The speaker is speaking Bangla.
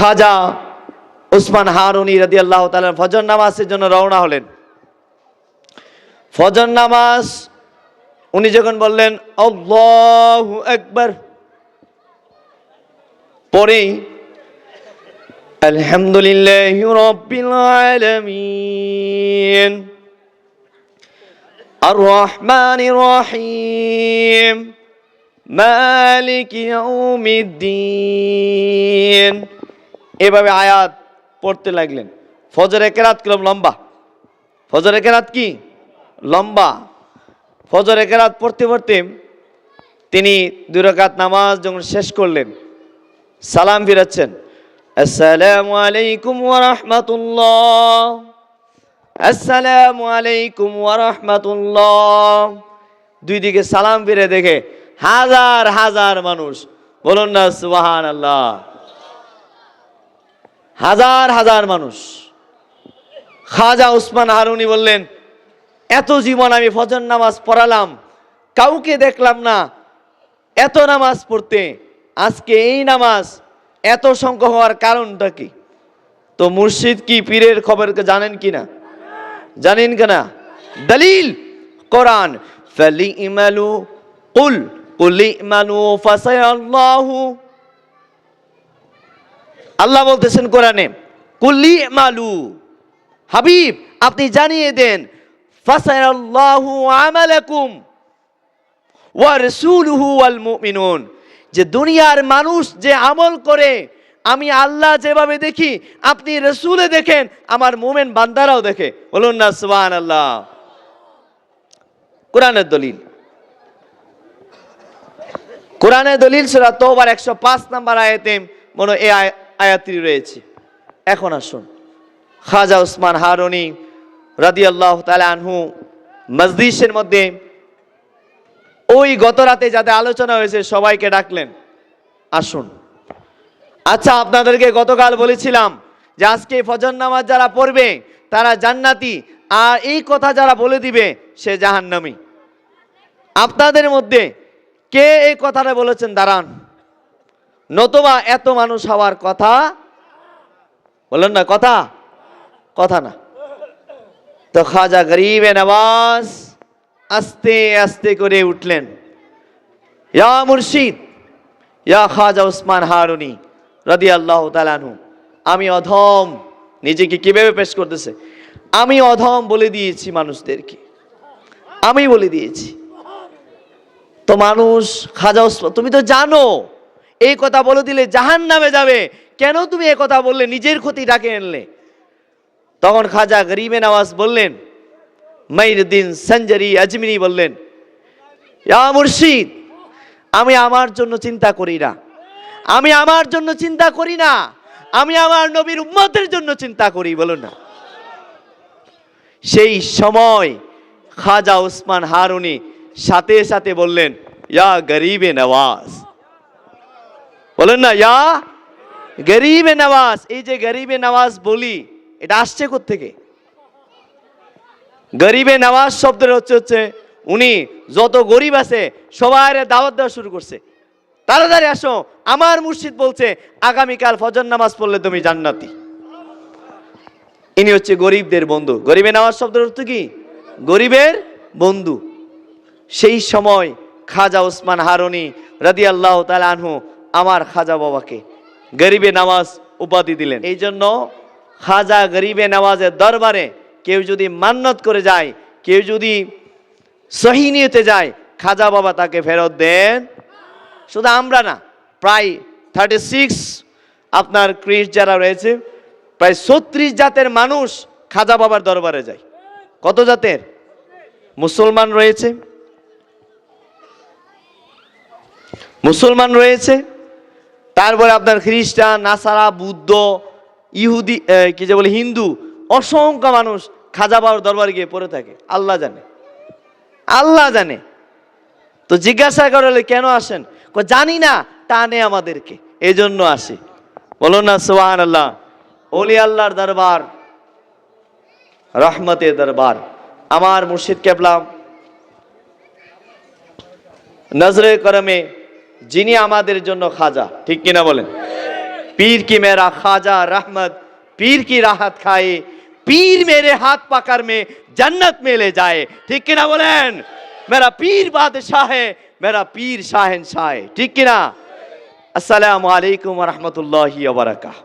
খাজা উসমান হারুনি রাদি আল্লাহ তালার ফজর নামাজের জন্য রওনা হলেন। ফজর নামাজ উনি যখন বললেন, আল্লাহু একবার পরেই, আলহামদুলিল্লাহ আর রহিম। মালিক ইয়াউমিদ্দিন। এভাবে আয়াত পড়তে লাগলেন। ফজরে কেরাত কিরম লম্বা? ফজরে কেরাত কি? লম্বা। ফজরে কেরাত পড়তে পড়তে তিনি দুই রাকাত নামাজ যখন শেষ করলেন, সালাম ফিরাচ্ছেন। আসসালামু আলাইকুম রাহমাতুল্লাহ। আসসালামু আলাইকুম রাহমাতুল্লাহ। দুই দিকে সালাম ফিরে দেখে হাজার হাজার মানুষ বলুন না সুবাহান আল্লাহ হাজার হাজার মানুষ। খাজা উসমান হারুনি বললেন, এত জীবন আমি ফজর নামাজ পড়ালাম, কাউকে দেখলাম না। এত নামাজ পড়তে, আজকে এই নামাজ, এত সংখ্যক হওয়ার কারণটা কি? তো মুর্শিদ কি পীরের খবর জানেন কি না? জানেন কিনা দলিল, কোরআন ফালি ইমালু কুল, কুলি ইমালু ফাসায়াল্লাহু আল্লাহ বলতেছেন কোরআনে, কুল্লি মালু হাবিব, আপনি জানিয়ে দেন যে দুনিয়ার মানুষ যে আমল করে, আমি আল্লাহ যেভাবে দেখি, আপনি রসুলে দেখেন, আমার মোমেন বান্দারাও দেখে। বলুন না সুবহান আল্লাহ কোরআনের দলিল। কোরআনের দলিল সুরা তোবার একশো পাঁচ নাম্বার আয়াতে মনে আয়- আয়াতটি রয়েছে। এখন আসুন। খাজা উসমান হারুনি রাদি আল্লাহ আনহু মসজিদের মধ্যে ওই গত রাতে যাতে আলোচনা হয়েছে সবাইকে ডাকলেন। আসুন। আচ্ছা আপনাদেরকে গতকাল বলেছিলাম যে আজকে ফজর নামাজ যারা পড়বে, তারা জান্নাতি। আর এই কথা যারা বলে দিবে, সে জাহান্নামী। আপনাদের মধ্যে কে এই কথাটা বলেছেন? দাঁড়ান। নতুবা এত মানুষ হওয়ার কথা? বললেন না, কথা? কথা না। তো খাজা গরিবে নওয়াজ আস্তে আস্তে করে উঠলেন। ইয়া মুর্শিদ, ইয়া খাজা উসমান হারুনি রাদি আল্লাহ তালানহু আমি অধম। নিজেকে কীভাবে পেশ করতেছে? আমি অধম বলে দিয়েছি মানুষদেরকে। আমি বলে দিয়েছি। তো মানুষ খাজা উসমান তুমি তো জানো এই কথা বলে দিলে জাহান নামে যাবে। কেন তুমি এ কথা বললে? নিজের ক্ষতি ডাকে আনলে। তখন খাজা গরিবে নওয়াজ বললেন, মাইরুদ্দিন সঞ্জরি আজমিরি বললেন মুর্শিদ, আমি আমার জন্য চিন্তা করি না। আমি আমার জন্য চিন্তা করি না। আমি আমার নবীর উম্মতের জন্য চিন্তা করি বলুন না। সেই সময় খাজা উসমান হারুনি সাথে সাথে বললেন, ইয়া গরিবে নওয়াজ বলেন না, ইয়া গরিবে নওয়াজ। এই যে গরিবে নওয়াজ বলি, এটা আসছে থেকে গরিবে নওয়াজ শব্দের হচ্ছে হচ্ছে উনি যত গরিব আছে সবার দাওয়াত দেওয়া শুরু করছে। তাড়াতাড়ি আসো, আমার মুর্শিদ বলছে, আগামীকাল ফজর নামাজ পড়লে তুমি জান্নাতি। ইনি হচ্ছে গরিবদের বন্ধু। গরিবে নওয়াজ শব্দের অর্থ কি? গরিবের বন্ধু। সেই সময় খাজা ওসমান হারুনি রাদি আল্লাহ আনহু আমার খাজা বাবাকে গরিবে নামাজ উপাধি দিলেন। এই জন্য খাজা গরিবে নামাজের দরবারে কেউ যদি মান্নত করে যায়, কেউ যদি সহি নিয়েতে যায়, খাজা বাবা তাকে ফেরত দেন। শুধু আমরা না, প্রায় থার্টি সিক্স আপনার ক্রিস যারা রয়েছে, প্রায় ছত্রিশ জাতের মানুষ খাজা বাবার দরবারে যায়। কত জাতের? মুসলমান রয়েছে। মুসলমান রয়েছে। তারপরে আপনার খ্রিস্টান, নাসারা, বুদ্ধ, ইহুদি কি যে বলে, হিন্দু, অসংখ্য মানুষ খাজা বাবার দরবারে গিয়ে পড়ে থাকে। আল্লাহ জানে। আল্লাহ জানে। তো জিজ্ঞাসা করলে কেন আসেন? জানি না, টানে আমাদেরকে। এই জন্য আসি। বলো না সোহান আল্লাহ অলি আল্লাহর দরবার রহমতের দরবার। আমার মুর্শিদ কেবলাম নজরে করমে যিনি আমাদের জন্য খাজা। ঠিক কিনা বলেন? পীর কি মেরা খাজা, রহমত? পীর কি রাহাত খায়ে? পীর মেরে হাত পাকার মে জন্নত মেলে যায়। ঠিক কিনা বলেন? মেরা পীর বাদশাহ মেরা পীর শাহেন শাহ ঠিক কিনা? আসসালামু আলাইকুম রহমতুল্লাহ বারাকাহ